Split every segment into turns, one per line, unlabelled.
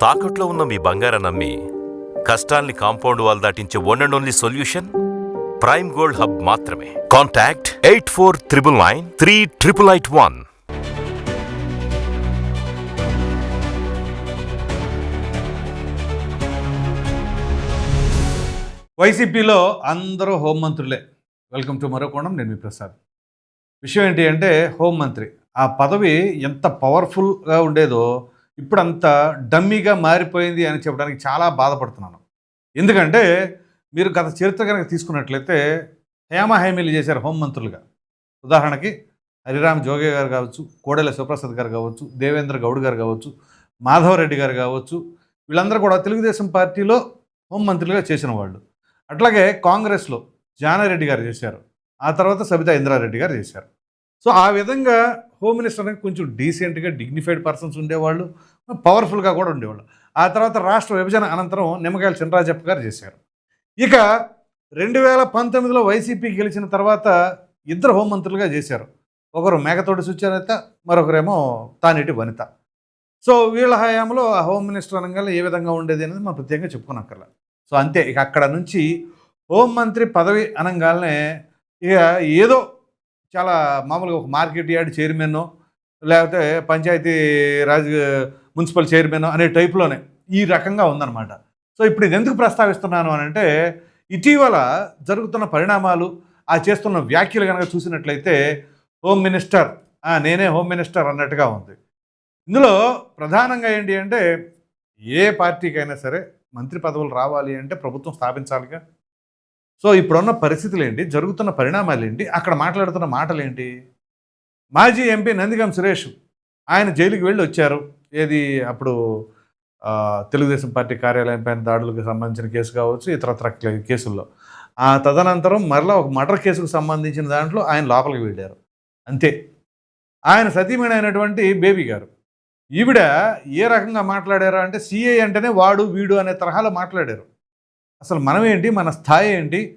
తాకట్లో ఉన్న మీ బంగారం నమ్మి కష్టాల్ని compound wall దాటించే one and only solution prime gold hub మాత్రమే. Contact eight four triple nine three triple eight one
వైసీపీలో అందరూ హోంమంత్రులే వెల్కమ్ టు మరో కోణం నేను మీ ప్రసాద్. విషయం ఏంటి అంటే హోంమంత్రి ఆ పదవి ఎంత పవర్ఫుల్గా ఉండేదో ఇప్పుడంతా డమ్మీగా మారిపోయింది అని చెప్పడానికి చాలా బాధపడుతున్నాను. ఎందుకంటే మీరు గత చరిత్ర కనుక తీసుకున్నట్లయితే హేమహేమీలు చేశారు హోంమంత్రులుగా ఉదాహరణకి హరిరామ్ జోగే గారు కావచ్చు కోడెల శివప్రసాద్ గారు కావచ్చు దేవేంద్ర గౌడ్ గారు కావచ్చు మాధవరెడ్డి గారు కావచ్చు వీళ్ళందరూ కూడా తెలుగుదేశం పార్టీలో హోంమంత్రులుగా చేసిన వాళ్ళు. అట్లాగే కాంగ్రెస్లో జానారెడ్డి గారు చేశారు. ఆ తర్వాత సబితా ఇంద్రారెడ్డి గారు చేశారు. సో ఆ విధంగా హోమ్ మినిస్టర్ అనేది కొంచెం డీసెంట్గా డిగ్నిఫైడ్ పర్సన్స్ ఉండేవాళ్ళు పవర్ఫుల్గా కూడా ఉండేవాళ్ళు. ఆ తర్వాత రాష్ట్ర విభజన అనంతరం నిమ్మకాయల చినరాజప్ప గారు చేశారు. ఇక రెండు వేల పంతొమ్మిదిలో వైసీపీ గెలిచిన తర్వాత ఇద్దరు హోంమంత్రులుగా చేశారు. ఒకరు మేకతోటి సుచరిత మరొకరేమో తానేటి వనిత. సో వీళ్ళ హయాంలో ఆ హోమ్ మినిస్టర్ అనగానే ఏ విధంగా ఉండేది అనేది మనం ప్రత్యేకంగా చెప్పుకోనక్కర్లా. సో అంతే. ఇక అక్కడ నుంచి హోంమంత్రి పదవి అనగానే ఇక ఏదో చాలా మామూలుగా ఒక మార్కెట్ యార్డ్ చైర్మన్ లేకపోతే పంచాయతీ రాజ్ మున్సిపల్ చైర్మన్ అనే టైప్లోనే ఈ రకంగా ఉందన్నమాట. సో ఇప్పుడు ఇది ఎందుకు ప్రస్తావిస్తున్నాను అని అంటే ఇటీవల జరుగుతున్న పరిణామాలు ఆ చేస్తున్న వ్యాఖ్యలు కనుక చూసినట్లయితే హోమ్ మినిస్టర్ నేనే హోమ్ మినిస్టర్ అన్నట్టుగా ఉంది. ఇందులో ప్రధానంగా ఏంటి అంటే ఏ పార్టీకైనా సరే మంత్రి పదవులు రావాలి అంటే ప్రభుత్వం స్థాపించాలిగా? సో ఇప్పుడున్న పరిస్థితులు ఏంటి జరుగుతున్న పరిణామాలు ఏంటి అక్కడ మాట్లాడుతున్న మాటలు ఏంటి మాజీ ఎంపీ నందిగం సురేష్ ఆయన జైలుకి వెళ్ళి వచ్చారు. ఏది అప్పుడు తెలుగుదేశం పార్టీ కార్యాలయం పైన దాడులకు సంబంధించిన కేసు కావచ్చు ఇతరత్ర కేసుల్లో. ఆ తదనంతరం మరలా ఒక మర్డర్ కేసుకు సంబంధించిన దాంట్లో ఆయన లోపలికి వెళ్ళారు. అంతే. ఆయన సతీమణి అయినటువంటి బేబీ గారు. ఈవిడ ఏ రకంగా మాట్లాడారు అంటే సిఐ అంటేనే వాడు వీడు అనే తరహాలో మాట్లాడారు. అసలు మనం ఏంటి? మన స్థాయి ఏంటి?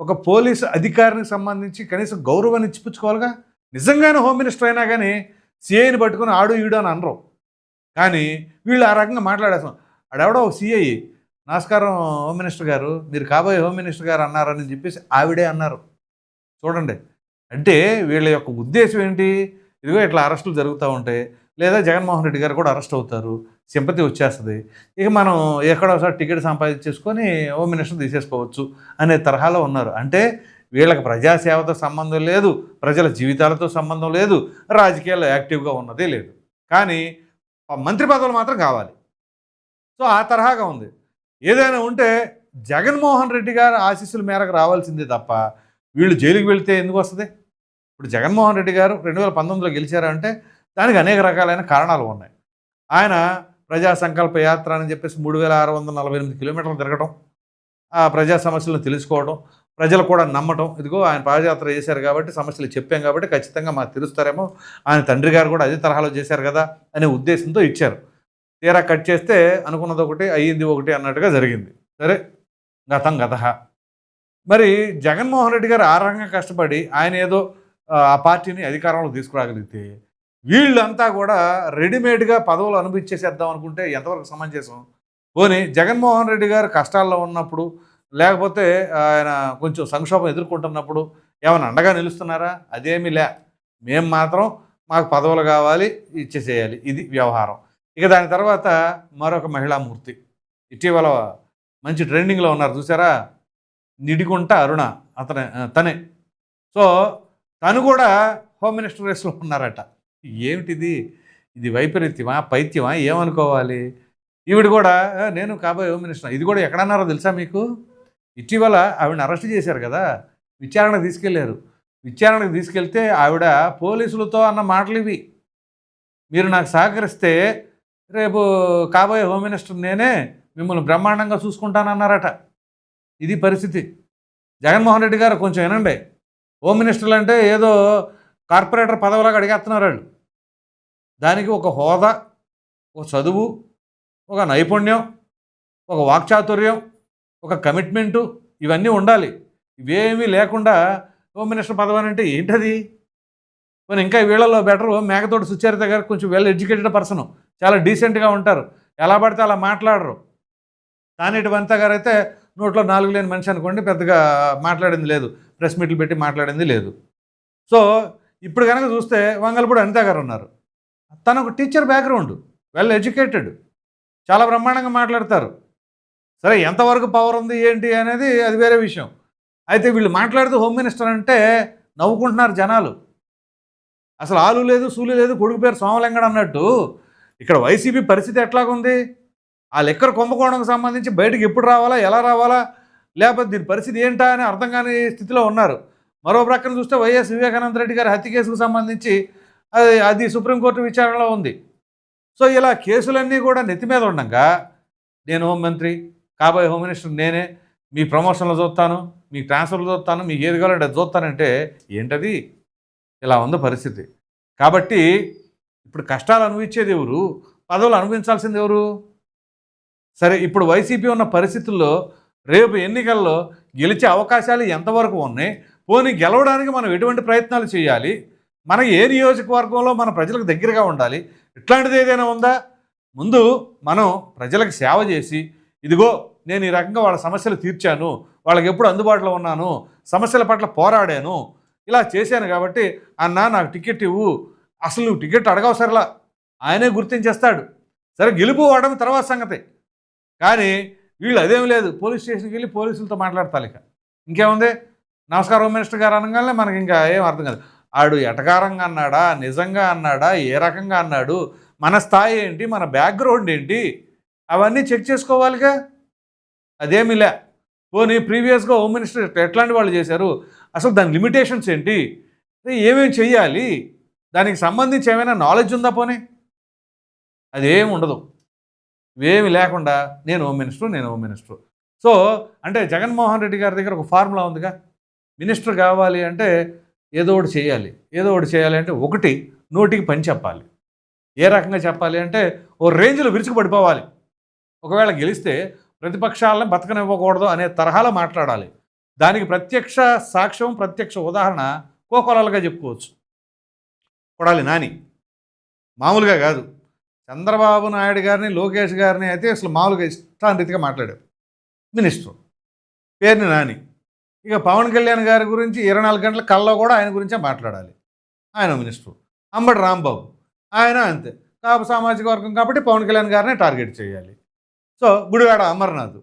ఒక పోలీసు అధికారికి సంబంధించి కనీసం గౌరవాన్ని ఇచ్చిపుచ్చుకోవాలిగా? నిజంగానే హోమ్ మినిస్టర్ అయినా కానీ సిఐని పట్టుకుని ఆడు ఈడు అని అనరు. కానీ వీళ్ళు ఆ రకంగా మాట్లాడేస్తాం ఆడెవడో ఒక సిఐ నమస్కారం హోమ్ మినిస్టర్ గారు మీరు కాబోయే హోమ్ మినిస్టర్ గారు అన్నారని చెప్పేసి ఆవిడే అన్నారు. చూడండి. అంటే వీళ్ళ యొక్క ఉద్దేశం ఏంటి? ఇదిగో ఇట్లా అరెస్టులు జరుగుతూ ఉంటాయి లేదా జగన్మోహన్ రెడ్డి గారు కూడా అరెస్ట్ అవుతారు సింపతి వచ్చేస్తుంది. ఇక మనం ఎక్కడో ఒకసారి టికెట్ సంపాదించేసుకొని ఓ మినిస్టర్ తీసేసుకోవచ్చు అనే తరహాలో ఉన్నారు. అంటే వీళ్ళకి ప్రజాసేవతో సంబంధం లేదు ప్రజల జీవితాలతో సంబంధం లేదు రాజకీయాల్లో యాక్టివ్గా ఉన్నదే లేదు. కానీ మంత్రి పదవులు మాత్రం కావాలి. సో ఆ తరహాగా ఉంది. ఏదైనా ఉంటే జగన్మోహన్ రెడ్డి గారి ఆశీస్సుల మేరకు రావాల్సిందే తప్ప వీళ్ళు జైలుకి వెళితే ఎందుకు వస్తుంది? ఇప్పుడు జగన్మోహన్ రెడ్డి గారు రెండు వేల పంతొమ్మిదిలో గెలిచారంటే దానికి అనేక రకాలైన కారణాలు ఉన్నాయి. ఆయన ప్రజా సంకల్ప యాత్ర అని చెప్పేసి మూడు వేల ఆరు వందల నలభై ఎనిమిది కిలోమీటర్లు తిరగటం ఆ ప్రజా సమస్యలను తెలుసుకోవడం ప్రజలు కూడా నమ్మటం. ఇదిగో ఆయన పాదయాత్ర చేశారు కాబట్టి సమస్యలు చెప్పాం కాబట్టి ఖచ్చితంగా మాకు తెలుస్తారేమో. ఆయన తండ్రి గారు కూడా అదే తరహాలో చేశారు కదా అనే ఉద్దేశంతో ఇచ్చారు. తీరా కట్ చేస్తే అనుకున్నది ఒకటి అయ్యింది ఒకటి అన్నట్టుగా జరిగింది. సరే గతం గత. మరి జగన్మోహన్ రెడ్డి గారు ఆ రకంగా కష్టపడి ఆయన ఏదో ఆ, ఆ పార్టీని అధికారంలో తీసుకురాగలిగితే వీళ్ళంతా కూడా రెడీమేడ్గా పదవులు అనుభవించేసేద్దాం అనుకుంటే ఎంతవరకు సమంజసం? పోనీ జగన్మోహన్ రెడ్డి గారు కష్టాల్లో ఉన్నప్పుడు లేకపోతే ఆయన కొంచెం సంక్షోభం ఎదుర్కొంటున్నప్పుడు ఏమైనా అండగా నిలుస్తున్నారా? అదేమీ లే. మేము మాత్రం మాకు పదవులు కావాలి ఇచ్చేసేయాలి. ఇది వ్యవహారం. ఇక దాని తర్వాత మరొక మహిళామూర్తి ఇటీవల మంచి ట్రెండింగ్లో ఉన్నారు చూసారా? నిడిగుంట అరుణ. అతనే తనే. సో తను కూడా హోమ్ మినిస్టర్ రేస్లో ఉన్నారట. ఏమిటిది? ఇది వైపరీత్యమా? పైత్యమా? ఏమనుకోవాలి? ఈవిడ కూడా నేను కాబోయే హోమ్ మినిస్టర్ ఇది కూడా ఎక్కడన్నారో తెలుసా మీకు? ఇటీవల ఆవిడని అరెస్ట్ చేశారు కదా? విచారణకు తీసుకెళ్ళారు. విచారణకు తీసుకెళ్తే ఆవిడ పోలీసులతో అన్న మాటలు ఇవి. మీరు నాకు సహకరిస్తే రేపు కాబోయే హోమ్ మినిస్టర్ నేనే మిమ్మల్ని బ్రహ్మాండంగా చూసుకుంటానన్నారట. ఇది పరిస్థితి. జగన్మోహన్ రెడ్డి గారు కొంచెం వినండి. హోమ్ మినిస్టర్లు అంటే ఏదో కార్పొరేటర్ పదవిలాగా అడిగేస్తున్నారు వాళ్ళు. దానికి ఒక హోదా ఒక చదువు ఒక నైపుణ్యం ఒక వాక్చాతుర్యం ఒక కమిట్మెంటు ఇవన్నీ ఉండాలి. ఇవేమీ లేకుండా హోమ్ మినిస్టర్ పదవి అంటే ఏంటది? కానీ ఇంకా వీళ్ళలో బెటర్ మేకతోటి సుచరిత గారు కొంచెం వెల్ ఎడ్యుకేటెడ్ పర్సన్ చాలా డీసెంట్గా ఉంటారు. ఎలా పడితే అలా మాట్లాడరు. తానేటి వనిత గారు అయితే నోట్లో నాలుగు లేని మనిషి అనుకోండి పెద్దగా మాట్లాడింది లేదు. ప్రెస్ మీట్లు పెట్టి మాట్లాడింది లేదు. సో ఇప్పుడు కనుక చూస్తే వంగలపూడి అనిత గారు ఉన్నారు. తను ఒక టీచర్ బ్యాక్గ్రౌండ్ వెల్ ఎడ్యుకేటెడ్ చాలా బ్రహ్మాండంగా మాట్లాడతారు. సరే ఎంతవరకు పవర్ ఉంది ఏంటి అనేది అది వేరే విషయం. అయితే వీళ్ళు మాట్లాడుతూ హోమ్ మినిస్టర్ అంటే నవ్వుకుంటున్నారు జనాలు. అసలు ఆలు లేదు సూలు లేదు కొడుకు పేరు సోమలింగడు అన్నట్టు. ఇక్కడ వైసీపీ పరిస్థితి ఎట్లాగుంది? ఆ లెక్కర కుంభకోణంకి సంబంధించి బయటకు ఎప్పుడు రావాలా ఎలా రావాలా? లేకపోతే దీని పరిస్థితి ఏంటా అని అర్థం కాని స్థితిలో ఉన్నారు. మరో ప్రక్కన చూస్తే వైఎస్ వివేకానంద రెడ్డి గారి హత్య కేసుకు సంబంధించి అది అది సుప్రీంకోర్టు విచారణలో ఉంది. సో ఇలా కేసులన్నీ కూడా నెత్తి మీద ఉండగా నేను హోంమంత్రి కాబోయే హోమ్ మినిస్టర్ నేనే మీ ప్రమోషన్లు చూస్తాను మీ ట్రాన్స్ఫర్లు చూస్తాను మీకు ఏది కావాలంటే అది చూస్తానంటే ఏంటది? ఇలా ఉంది పరిస్థితి. కాబట్టి ఇప్పుడు కష్టాలు అనుభవించేది ఎవరు? పదవులు అనుభవించాల్సింది ఎవరు? సరే ఇప్పుడు వైసీపీ ఉన్న పరిస్థితుల్లో రేపు ఎన్నికల్లో గెలిచే అవకాశాలు ఎంతవరకు ఉన్నాయి? పోనీ గెలవడానికి మనం ఎటువంటి ప్రయత్నాలు చేయాలి? మన ఏ నియోజకవర్గంలో మన ప్రజలకు దగ్గరగా ఉండాలి? ఇట్లాంటిది ఏదైనా ఉందా? ముందు మనం ప్రజలకు సేవ చేసి ఇదిగో నేను ఈ రకంగా వాళ్ళ సమస్యలు తీర్చాను వాళ్ళకి ఎప్పుడు అందుబాటులో ఉన్నాను సమస్యల పట్ల పోరాడాను ఇలా చేశాను కాబట్టి అన్న నాకు టికెట్ ఇవ్వు. అసలు నువ్వు టికెట్ అడగవసరలా ఆయనే గుర్తించేస్తాడు. సరే గెలుపు వాడడం తర్వాత సంగతి. కానీ వీళ్ళు అదేం లేదు. పోలీస్ స్టేషన్కి వెళ్ళి పోలీసులతో మాట్లాడతాలి ఇక. ఇంకేముంది? నమస్కారం హోమ్ మినిస్టర్ గారు అనగానే మనకి ఇంకా ఏం అర్థం కాదు. ఆడు ఎటకారంగా అన్నాడా? నిజంగా అన్నాడా? ఏ రకంగా అన్నాడు? మన స్థాయి ఏంటి? మన బ్యాక్గ్రౌండ్ ఏంటి? అవన్నీ చెక్ చేసుకోవాలిగా? అదేమి లే పోనీ ప్రీవియస్గా హోమ్ మినిస్టర్ ఎట్లాంటి వాళ్ళు చేశారు? అసలు దాని లిమిటేషన్స్ ఏంటి? ఏమేమి చెయ్యాలి? దానికి సంబంధించి ఏమైనా నాలెడ్జ్ ఉందా పోనీ? అదేమి ఉండదు. ఇవేమి లేకుండా నేను హోమ్ మినిస్టర్ నేను హోమ్ మినిస్టర్. సో అంటే జగన్మోహన్ రెడ్డి గారి దగ్గర ఒక ఫార్ములా ఉందిగా. మినిస్టర్ కావాలి అంటే ఏదో ఒకటి చేయాలి. ఏదో ఒకటి చేయాలి అంటే ఒకటి నోటికి పని చెప్పాలి. ఏ రకంగా చెప్పాలి అంటే ఓ రేంజ్లో విరుచుకుపడిపోవాలి ఒకవేళ గెలిస్తే ప్రతిపక్షాలను బతకనివ్వకూడదు అనే తరహాలో మాట్లాడాలి. దానికి ప్రత్యక్ష సాక్ష్యం ప్రత్యక్ష ఉదాహరణ కోకొలలుగా చెప్పుకోవచ్చు. కొడాలి నాని. మామూలుగా కాదు. చంద్రబాబు నాయుడు గారిని లోకేష్ గారిని అయితే అసలు మామూలుగా ఇష్టాంరీతిగా మాట్లాడారు. మినిస్టర్. పేరుని నాని. ఇక పవన్ కళ్యాణ్ గారి గురించి ఇరవై నాలుగు గంటల కల్లో కూడా ఆయన గురించే మాట్లాడాలి. ఆయన మినిస్టర్ అంబటి రాంబాబు ఆయన అంతే. కాబట్టి సామాజిక వర్గం కాబట్టి పవన్ కళ్యాణ్ గారినే టార్గెట్ చేయాలి. సో గుడివాడ అమర్నాథ్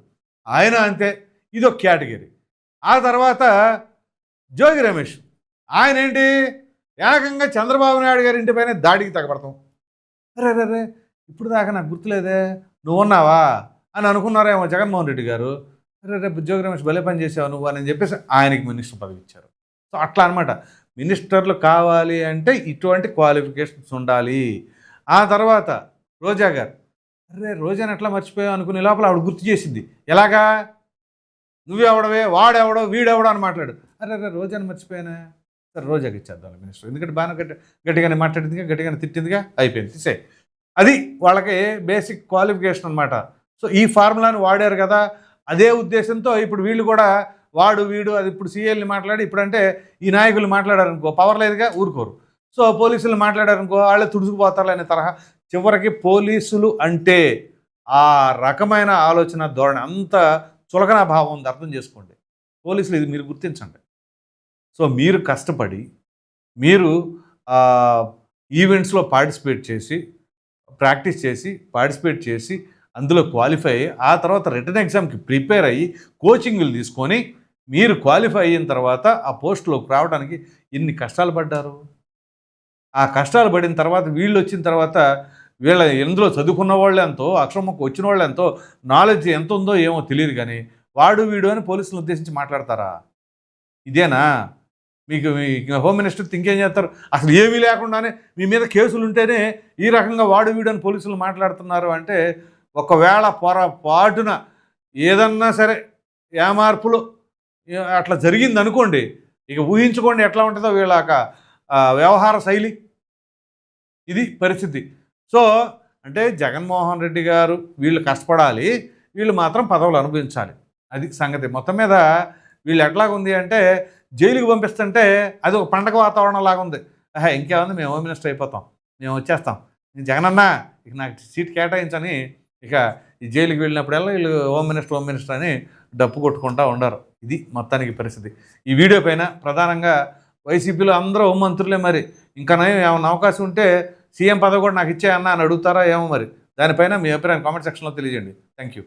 ఆయన అంతే. ఇదొక కేటగిరీ. ఆ తర్వాత జోగి రమేష్ ఆయన ఏంటి? ఏకంగా చంద్రబాబు నాయుడు గారి ఇంటిపైన దాడికి తగబడతాం అరే రే ఇప్పుడు దాకా నాకు గుర్తులేదే. నువ్వు ఉన్నావా అని అనుకున్నారేమో జగన్మోహన్ రెడ్డి గారు. అరే రేపు జోగి రమేష్ భలే పని చేసావు నువ్వు అని చెప్పేసి ఆయనకి మినిస్టర్ పదవి ఇచ్చారు. సో అట్లా అనమాట మినిస్టర్లు కావాలి అంటే ఇటువంటి క్వాలిఫికేషన్స్ ఉండాలి. ఆ తర్వాత రోజా గారు అరే రోజాని ఎట్లా మర్చిపోయావు అనుకునే లోపల ఆవిడ గుర్తు చేసింది. ఎలాగా? నువ్వెవడవే వాడెవడో వీడెవడో అని మాట్లాడు. అరే అరే రోజాని మర్చిపోయానా? సరే రోజాకి ఇచ్చేద్దాం మినిస్టర్. ఎందుకంటే బాగా గట్టి గట్టిగానే మాట్లాడిందిగా గట్టిగానే తిట్టిందిగా అయిపోయింది. తీసే అది వాళ్ళకి బేసిక్ క్వాలిఫికేషన్ అనమాట సో ఈ ఫార్ములాని వాడారు కదా అదే ఉద్దేశంతో ఇప్పుడు వీళ్ళు కూడా వాడు వీడు అది ఇప్పుడు సీఎల్ని మాట్లాడి ఇప్పుడంటే ఈ నాయకులు మాట్లాడారనుకో పవర్ లేదుగా ఊరుకోరు. సో పోలీసులు మాట్లాడారనుకో వాళ్ళే తుడుచుకుపోతారు అనే తరహా. చివరికి పోలీసులు అంటే ఆ రకమైన ఆలోచన ధోరణి అంత చులకన భావం ఉంది అర్థం చేసుకోండి. పోలీసులు ఇది మీరు గుర్తించండి. సో మీరు కష్టపడి మీరు ఈవెంట్స్లో పార్టిసిపేట్ చేసి ప్రాక్టీస్ చేసి పార్టిసిపేట్ చేసి అందులో క్వాలిఫై ఆ తర్వాత రిటర్న్ ఎగ్జామ్కి ప్రిపేర్ అయ్యి కోచింగ్లు తీసుకొని మీరు క్వాలిఫై అయిన తర్వాత ఆ పోస్టులోకి రావడానికి ఎన్ని కష్టాలు పడ్డారు? ఆ కష్టాలు పడిన తర్వాత వీళ్ళు వచ్చిన తర్వాత వీళ్ళ ఎందులో చదువుకున్న వాళ్ళు ఎంతో అక్షరమ్మకు వచ్చిన వాళ్ళు ఎంతో నాలెడ్జ్ ఎంత ఉందో ఏమో తెలియదు కానీ వాడు వీడు అని పోలీసులను ఉద్దేశించి మాట్లాడతారా? ఇదేనా? మీకు హోమ్ మినిస్టర్ ఇంకేం చేస్తారు? అసలు ఏమీ లేకుండానే మీ మీద కేసులు ఉంటేనే ఈ రకంగా వాడు వీడు అని పోలీసులు మాట్లాడుతున్నారు అంటే ఒకవేళ పొరపాటున ఏదన్నా సరే ఏమార్పులు అట్లా జరిగింది అనుకోండి ఇక ఊహించుకోండి ఎట్లా ఉంటుందో వీళ్ళక వ్యవహార శైలి. ఇది పరిస్థితి. సో అంటే జగన్మోహన్ రెడ్డి గారు వీళ్ళు కష్టపడాలి వీళ్ళు మాత్రం పదవులు అనుభవించాలి. అది సంగతి. మొత్తం మీద వీళ్ళు ఎట్లాగుంది అంటే జైలుకి పంపిస్తుంటే అది ఒక పండగ వాతావరణం లాగా ఉంది. ఇంకేముంది? మేము హోమ్ మినిస్టర్ అయిపోతాం. మేము వచ్చేస్తాం. నేను జగనన్న ఇక నాకు సీట్ కేటాయించని ఇక ఈ జైలుకి వెళ్ళినప్పుడల్లా వీళ్ళు హోమ్ మినిస్టర్ హోమ్ మినిస్టర్ అని డప్పు కొట్టుకుంటా ఉండరు. ఇది మొత్తానికి పరిస్థితి. ఈ వీడియో పైన ప్రధానంగా వైసీపీలో అందరూ హోం మంత్రులే మరి. ఇంకా నయం ఏమన్నా అవకాశం ఉంటే సీఎం పదవి కూడా నాకు ఇచ్చాయన్నా అని అడుగుతారా ఏమో మరి. దానిపైన మీ అభిప్రాయం కామెంట్ సెక్షన్లో తెలియజేయండి. Thank you